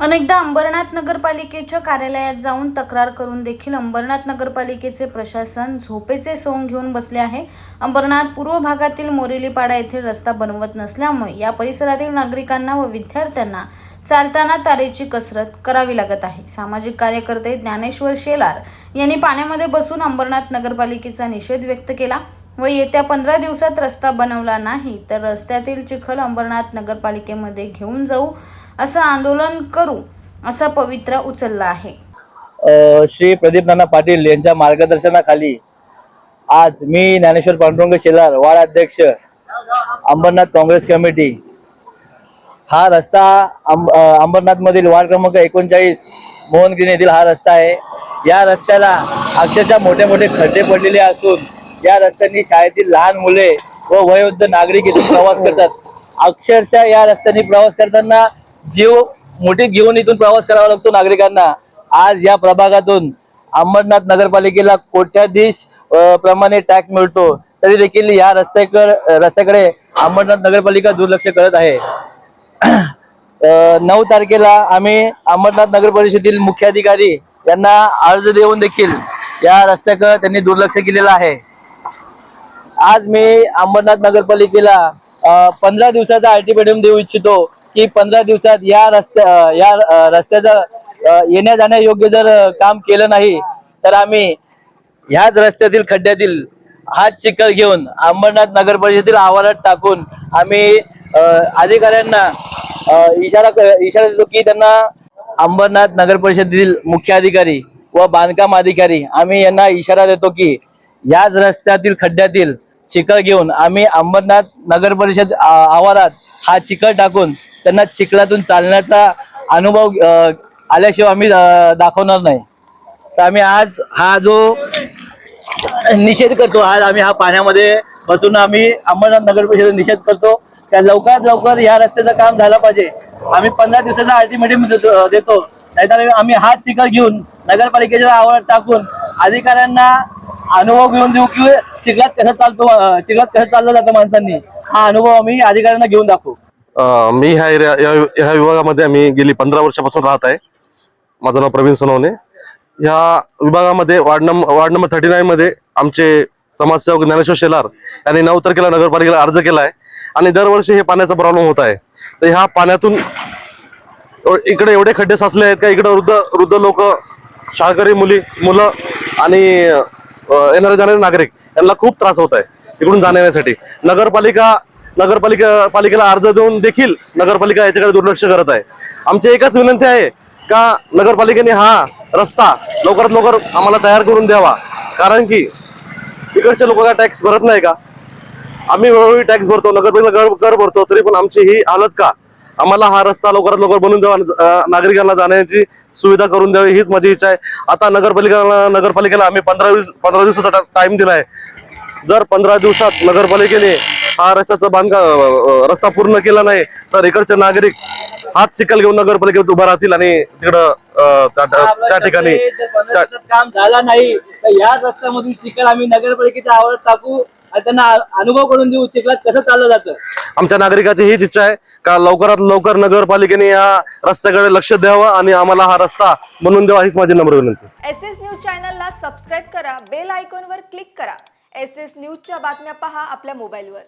अनेकदा अंबरनाथ नगरपालिकेच्या कार्यालयात जाऊन तक्रार करून देखील अंबरनाथ नगरपालिकेचे प्रशासन झोपेचे सोंग घेऊन बसले आहे. अंबरनाथ पूर्व भागातील मोरेलीपाडा येथे रस्ता बनवत नसल्यामुळे या परिसरातील नागरिकांना व विद्यार्थ्यांना चालताना तारेची कसरत करावी लागत आहे. सामाजिक कार्यकर्ते ज्ञानेश्वर शेलार यांनी पाण्यामध्ये बसून अंबरनाथ नगरपालिकेचा निषेध व्यक्त केला. व येत्या पंधरा दिवसात रस्ता बनवला नाही तर रस्त्यातील चिखल अंबरनाथ नगरपालिकेमध्ये घेऊन जाऊ असं आंदोलन करू असा पवित्रा उचलला आहे. श्री प्रदीप नाना पाटील यांच्या मार्गदर्शनाखाली आज मी ज्ञानेश्वर पांडुरंग शेलार वार्ड अध्यक्ष अंबरनाथ काँग्रेस कमिटी हा रस्ता अंब अंबरनाथमधील वार्ड क्रमांक एकोणचाळीस मोहनगिरी येथील हा रस्ता आहे. या रस्त्याला अक्षरशः मोठे मोठे खड्डे पडलेले असून या रस्त्याने शाळेतील लहान मुले व वयोवृद्ध नागरिक इथून प्रवास करतात अक्षरशः या रस्त्याने प्रवास करताना जीव मोठी घेऊन इथून प्रवास करावा लागतो नागरिकांना. आज या प्रभागातून अंबरनाथ नगरपालिकेला कोट्याधीश प्रमाणे टॅक्स मिळतो. तरी देखील या रस्त्याकडे रस्त्याकडे अंबरनाथ नगरपालिका दुर्लक्ष करत आहे. नऊ तारखेला आम्ही अंबरनाथ नगर परिषदेतील मुख्याधिकारी यांना अर्ज देऊन देखील या रस्त्याकडे त्यांनी दुर्लक्ष केलेलं आहे. आज मी अंबरनाथ नगरपालिकेला पंधरा दिवसाचा अल्टिमेटम देऊ इच्छितो की पंधरा दिवसात या रस्त्या या रस्त्याचा रस्त्याचं जाण्या योग्य जर काम केलं नाही तर आम्ही ह्याच रस्त्यातील खड्ड्यातील हात चिखल घेऊन अंबरनाथ नगर परिषदेतील आवारात टाकून आम्ही अधिकाऱ्यांना इशारा क- इशारा देतो की त्यांना अंबरनाथ नगर परिषदेतील मुख्य अधिकारी व बांधकाम अधिकारी आम्ही यांना इशारा देतो की याच रस्त्यातील खड्ड्यातील चिखल घेऊन आम्ही अंबरनाथ नगर परिषद आवारात हा चिखल टाकून त्यांना चिखलातून चालण्याचा अनुभव आल्याशिवाय आम्ही दाखवणार नाही. तर आम्ही आज हा जो निषेध करतो आज आम्ही हा पाण्यामध्ये बसून आम्ही अंबरनाथ नगर परिषद निषेध करतो. त्या लवकरात लवकर या रस्त्याचं काम झालं पाहिजे. आम्ही पंधरा दिवसाचा अल्टिमेटम देतो नाहीतर आम्ही हात चिखल घेऊन नगरपालिकेच्या आवारात टाकून अधिकाऱ्यांना अनुभव घेऊन देऊ की चिखलात कसं चालतो चिखलात कसं चाललं जातं माणसांनी? हा अनुभव आम्ही अधिकाऱ्यांना घेऊन दाखवू. मी ह्या एरिया या ह्या विभागामध्ये आम्ही गेली पंधरा वर्षापासून राहत आहे. माझं नाव प्रवीण सोनवणे. ह्या विभागामध्ये ward number ward number thirty nine मध्ये आमचे समाजसेवक ज्ञानेश्वर शेलार यांनी नऊ तारखेला नगरपालिकेला अर्ज केला आहे आणि दरवर्षी हे पाण्याचा प्रॉब्लेम होत आहे. तर ह्या पाण्यातून एव- इकडे एवढे खड्डे साचले आहेत का? इकडे वृद्ध वृद्ध लोक शाळकरी मुली मुलं आणि येणारे जाणारे नागरिक यांना खूप त्रास होत आहे इकडून जाण्यासाठी. नगरपालिका नगरपालिका पालिकेला अर्ज देऊन देखील नगरपालिका याच्याकडे दुर्लक्ष करत आहे. आमची एकच विनंती आहे का नगरपालिकेने हा रस्ता लवकरात लवकर आम्हाला तयार करून द्यावा. कारण की इकडचे लोक काय टॅक्स भरत नाही का? आम्ही वेळोवेळी टॅक्स भरतो नगरपालिका कर कर भरतो तरी पण आमची ही हालत का? आम्हाला हा रस्ता लवकरात लवकर बनवून द्यावा नागरिकांना जाण्याची सुविधा करून द्यावी हीच माझी इच्छा आहे. आता नगरपालिका नगरपालिकेला आम्ही पंधरा वीस पंधरा दिवसाचा टाइम दिलाय. जर पंधरा दिवसात नगरपालिकेने हा रस्त्याचा बांधकाम रस्ता पूर्ण केला नाही तर इकडचे नागरिक हात चिखल घेऊन नगरपालिकेत उभा राहतील आणि तिकडं त्या- ठिकाणी दिवसात काम झाला नाही तर या रस्त्यामधून चिखल आम्ही नगरपालिकेच्या आवारात टाकू. त्यांना अनुभव करून देऊ चिखलात कसं चाललं जातं? आमच्या नागरिकाची हीच इच्छा आहे का लवकरात लवकर नगरपालिकेने या रस्त्याकडे लक्ष द्यावं आणि आम्हाला हा रस्ता बनवून द्यावा हीच माझी नम्र विनंती एस एस न्यूज चॅनलला सबस्क्राईब करा बेल आयकॉनवर क्लिक करा. एस एस न्यूजच्या बातम्या पहा आपल्या मोबाईलवर.